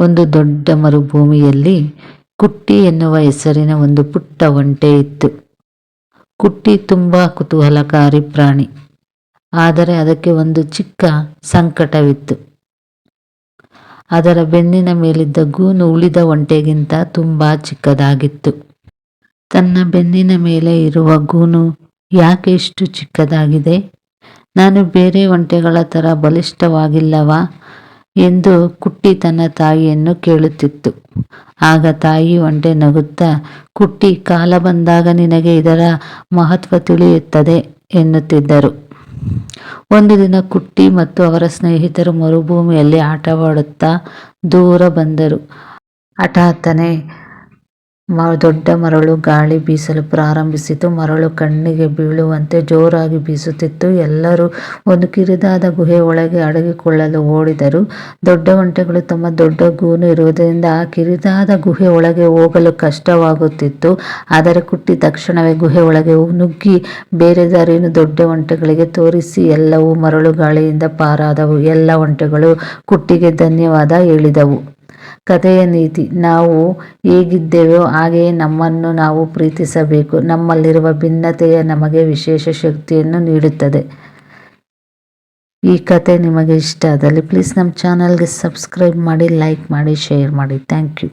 ಒಂದು ದೊಡ್ಡ ಮರುಭೂಮಿಯಲ್ಲಿ ಕುಟ್ಟಿ ಎನ್ನುವ ಹೆಸರಿನ ಒಂದು ಪುಟ್ಟ ಒಂಟೆ ಇತ್ತು. ಕುಟ್ಟಿ ತುಂಬ ಕುತೂಹಲಕಾರಿ ಪ್ರಾಣಿ. ಆದರೆ ಅದಕ್ಕೆ ಒಂದು ಚಿಕ್ಕ ಸಂಕಟವಿತ್ತು. ಅದರ ಬೆನ್ನಿನ ಮೇಲಿದ್ದ ಗೂನು ಉಳಿದ ಒಂಟೆಗಿಂತ ತುಂಬ ಚಿಕ್ಕದಾಗಿತ್ತು. ತನ್ನ ಬೆನ್ನಿನ ಮೇಲೆ ಇರುವ ಗೂನು ಯಾಕೆ ಇಷ್ಟು ಚಿಕ್ಕದಾಗಿದೆ? ನಾನು ಬೇರೆ ಒಂಟೆಗಳ ಥರ ಬಲಿಷ್ಠವಾಗಿಲ್ಲವಾ? ಎಂದು ಕುಟ್ಟಿ ತನ್ನ ತಾಯಿಯನ್ನು ಕೇಳುತ್ತಿತ್ತು. ಆಗ ತಾಯಿ ಒಂಟೆ ನಗುತ್ತಾ, ಕುಟ್ಟಿ, ಕಾಲ ಬಂದಾಗ ನಿನಗೆ ಇದರ ಮಹತ್ವ ತಿಳಿಯುತ್ತದೆ ಎನ್ನುತ್ತಿದ್ದರು. ಒಂದು ದಿನ ಕುಟ್ಟಿ ಮತ್ತು ಅವರ ಸ್ನೇಹಿತರು ಮರುಭೂಮಿಯಲ್ಲಿ ಆಟವಾಡುತ್ತಾ ದೂರ ಬಂದರು. ಹಠಾತ್ತನೆ ದೊಡ್ಡ ಮರಳು ಗಾಳಿ ಬೀಸಲು ಪ್ರಾರಂಭಿಸಿತು. ಮರಳು ಕಣ್ಣಿಗೆ ಬೀಳುವಂತೆ ಜೋರಾಗಿ ಬೀಸುತ್ತಿತ್ತು. ಎಲ್ಲರೂ ಒಂದು ಕಿರಿದಾದ ಗುಹೆ ಒಳಗೆ ಅಡಗಿಕೊಳ್ಳಲು ಓಡಿದರು. ದೊಡ್ಡ ಒಂಟೆಗಳು ತಮ್ಮ ದೊಡ್ಡ ಗೂನು ಇರುವುದರಿಂದ ಆ ಕಿರಿದಾದ ಗುಹೆ ಒಳಗೆ ಹೋಗಲು ಕಷ್ಟವಾಗುತ್ತಿತ್ತು. ಆದರೆ ಕುಟ್ಟಿ ತಕ್ಷಣವೇ ಗುಹೆ ಒಳಗೆ ನುಗ್ಗಿ ಬೇರೆ ದಾರಿಯನ್ನು ದೊಡ್ಡ ಒಂಟೆಗಳಿಗೆ ತೋರಿಸಿ ಎಲ್ಲವೂ ಮರಳು ಗಾಳಿಯಿಂದ ಪಾರಾದವು. ಎಲ್ಲ ಒಂಟೆಗಳು ಕುಟ್ಟಿಗೆ ಧನ್ಯವಾದ ಹೇಳಿದವು. ಕಥೆಯ ನೀತಿ. ನಾವು ಹೇಗಿದ್ದೇವೋ ಹಾಗೆಯೇ ನಮ್ಮನ್ನು ನಾವು ಪ್ರೀತಿಸಬೇಕು. ನಮ್ಮಲ್ಲಿರುವ ಭಿನ್ನತೆಯ ನಮಗೆ ವಿಶೇಷ ಶಕ್ತಿಯನ್ನು ನೀಡುತ್ತದೆ. ಈ ಕತೆ ನಿಮಗೆ ಇಷ್ಟ ಆದಲ್ಲಿ ಪ್ಲೀಸ್ ನಮ್ಮ ಚಾನಲ್ಗೆ ಸಬ್ಸ್ಕ್ರೈಬ್ ಮಾಡಿ ಲೈಕ್ ಮಾಡಿ ಶೇರ್ ಮಾಡಿ. Thank you